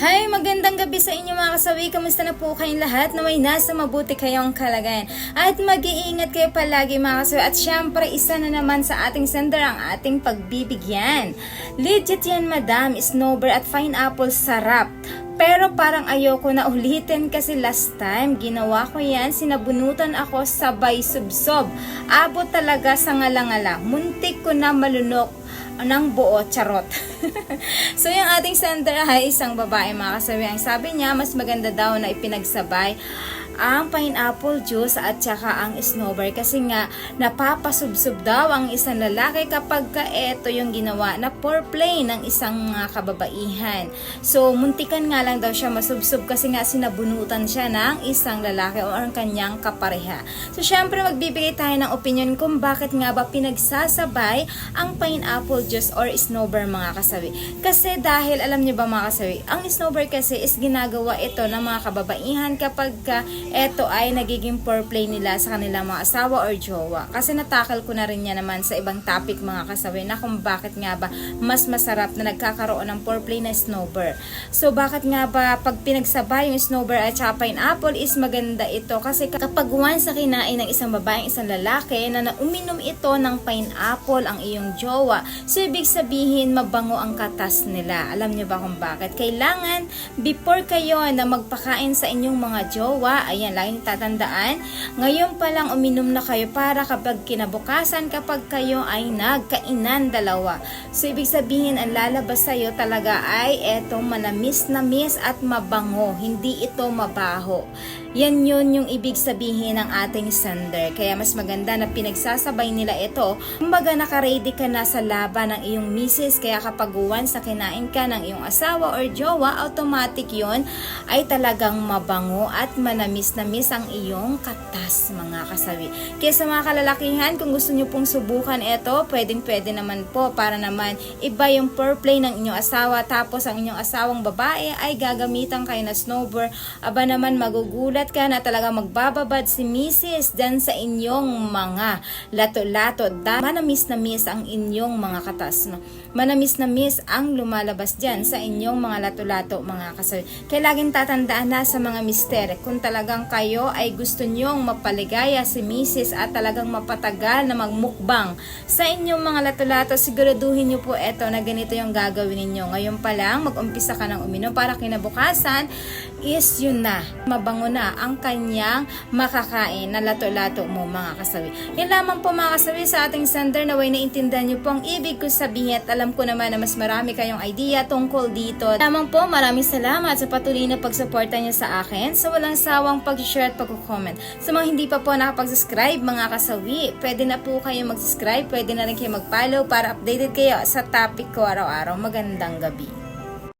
Hi, magandang gabi sa inyo mga kasawi. Kamusta na po kayong lahat na may nasa mabuti kayong kalagayan. At mag-iingat kayo palagi mga kasawi. At syempre, isa na naman sa ating sender ang ating pagbibigyan. Legit yan madam, snowbird at pineapple sarap. Pero parang ayoko na ulitin kasi last time ginawa ko yan, sinabunutan ako sabay subsob. Abot talaga sa ngalangala. Muntik ko na malunok ng buo, charot. so yung ating sender ay isang babae mga kasabi. Ang sabi niya, mas maganda daw na ipinagsabay ang pineapple juice at saka ang snowbird kasi nga napapasubsob daw ang isang lalaki kapag ka eto yung ginawa na foreplay ng isang mga kababaihan. So muntikan nga lang daw siya masubsob kasi nga sinabunutan siya ng isang lalaki o ang kanyang kapareha. So syempre magbibigay tayo ng opinion kung bakit nga ba pinagsasabay ang pineapple juice or snowbird mga kasabi. Kasi dahil alam niyo ba mga kasabi, ang snowbird kasi is ginagawa ito ng mga kababaihan kapag ka eto ay nagiging foreplay nila sa kanilang mga asawa or jowa. Kasi natakal ko na rin yan naman sa ibang topic mga kasabi na kung bakit nga ba mas masarap na nagkakaroon ng foreplay na snowbird. So bakit nga ba pag pinagsabay yung snowbird at saka pineapple is maganda ito kasi kapag once na kinain ng isang babae isang lalaki na uminom ito ng pineapple ang iyong jowa, so ibig sabihin mabango ang katas nila. Alam niyo ba kung bakit? Kailangan before kayo na magpakain sa inyong mga jowa, ayan, laging tatandaan, ngayon pa lang uminom na kayo para kapag kinabukasan kapag kayo ay nagkainan dalawa. So, ibig sabihin, ang lalabas sa'yo talaga ay etong manamis na miss at mabango, hindi ito mabaho. Yan yun yung ibig sabihin ng ating sender. Kaya mas maganda na pinagsasabay nila ito. Kumbaga nakaready ka na sa laban ng iyong misis. Kaya kapag once sa kinain ka ng iyong asawa or jowa, automatic yon ay talagang mabango at manamis na miss ang iyong katas mga kasawi. Kaya sa mga kalalakihan, kung gusto nyo pong subukan ito, pwedeng pwede naman po para naman iba yung foreplay ng inyong asawa tapos ang inyong asawang babae ay gagamitan kayo na snowboard. Aba naman magugulat ka na talaga magbababad si Mrs. dyan sa inyong mga lato-lato. Da- Manamis na miss ang inyong mga katas. No? Manamis miss ang lumalabas dyan sa inyong mga lato-lato mga kasawi. Kaya laging tatandaan na sa mga mister, kung talagang kayo ay gusto nyong mapaligaya si Mrs. at talagang mapatagal na magmukbang sa inyong mga lato-lato, siguraduhin nyo po eto na ganito yung gagawin ninyo. Ngayon pa lang, mag-umpisa ka ng uminom para kinabukasan is yun na, mabango na ang kanyang makakain na lato-lato mo mga kasawi. Yan lamang po mga kasawi sa ating sender na way naintindihan nyo po ang ibig ko sabihin at alam ko naman na mas marami kayong idea tungkol dito. Lamang po maraming salamat sa patuloy na pagsuporta nyo sa akin sa walang sawang pag-share at pag-comment. Sa mga hindi pa po nakapag-subscribe mga kasawi, pwede na po kayo mag-subscribe, pwede na rin kayo mag-follow para updated kayo sa topic ko araw-araw. Magandang gabi.